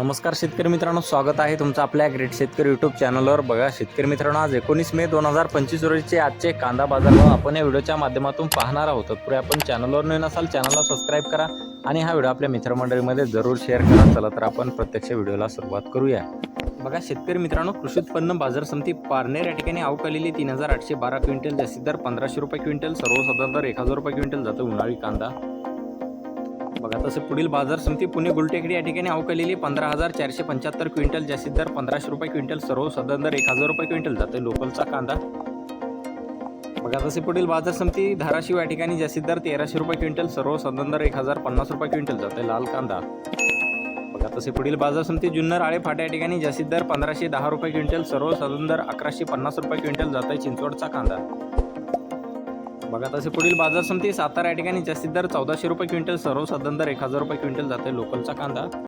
नमस्कार शेतकरी मित्रांनो स्वागत आहे तुमचं आपल्या ग्रेट शेतकरी यूट्यूब चॅनलवर बघा शेतकरी मित्रांनो आज एकोणीस मे दोन हजार पंचवीस रोजीचे आजचे कांदा बाजारभाव आपण या व्हिडिओच्या माध्यमातून पाहणार आहोत. पुढे आपण चॅनलवर नवीन असाल चॅनलला सबस्क्राईब करा आणि हा व्हिडिओ आपल्या मित्रमंडळीमध्ये जरूर शेअर करा. चला तर आपण प्रत्यक्ष व्हिडिओला सुरुवात करूया. बघा शेतकरी मित्रांनो कृषी उत्पन्न बाजार समिती पारनेर या ठिकाणी अवकालेली तीन हजार आठशे बारा क्विंटल जास्तीत दर पंधराशे रुपये क्विंटल सर्वसाधारण दर एक हजार रुपये क्विंटल जातो उन्हाळी कांदा. बघा तसे पुढील बाजार समिती पुणे गुलटेकडी या ठिकाणी अवकालेली पंधरा हजार चारशे पंच्याहत्तर क्विंटल जास्तीत दर पंधराशे रुपये क्विंटल सर्व सदन दर एक हजार रुपये क्विंटल जाते लोकलचा कांदा. बघा तसे पुढील बाजार समिती धाराशिव या ठिकाणी जास्तीत दर तेराशे रुपये क्विंटल सर्व सदन दर एक हजार पन्नास रुपये क्विंटल जाते लाल कांदा. बघा तसे पुढील बाजार समिती जुन्नर आळे फाटा या ठिकाणी जास्तीत दर पंधराशे दहा रुपये क्विंटल सर्वसाधारण दर अकराशे पन्नास रुपये क्विंटल जात चिंचवडचा कांदा. बघा तसे पुढील बाजार समिती सातारा या ठिकाणी जास्तीत दर चौदाशे रुपये क्विंटल सर्वसाधारण दर एक हजार रुपये क्विंटल जाते लोकलचा कांदा.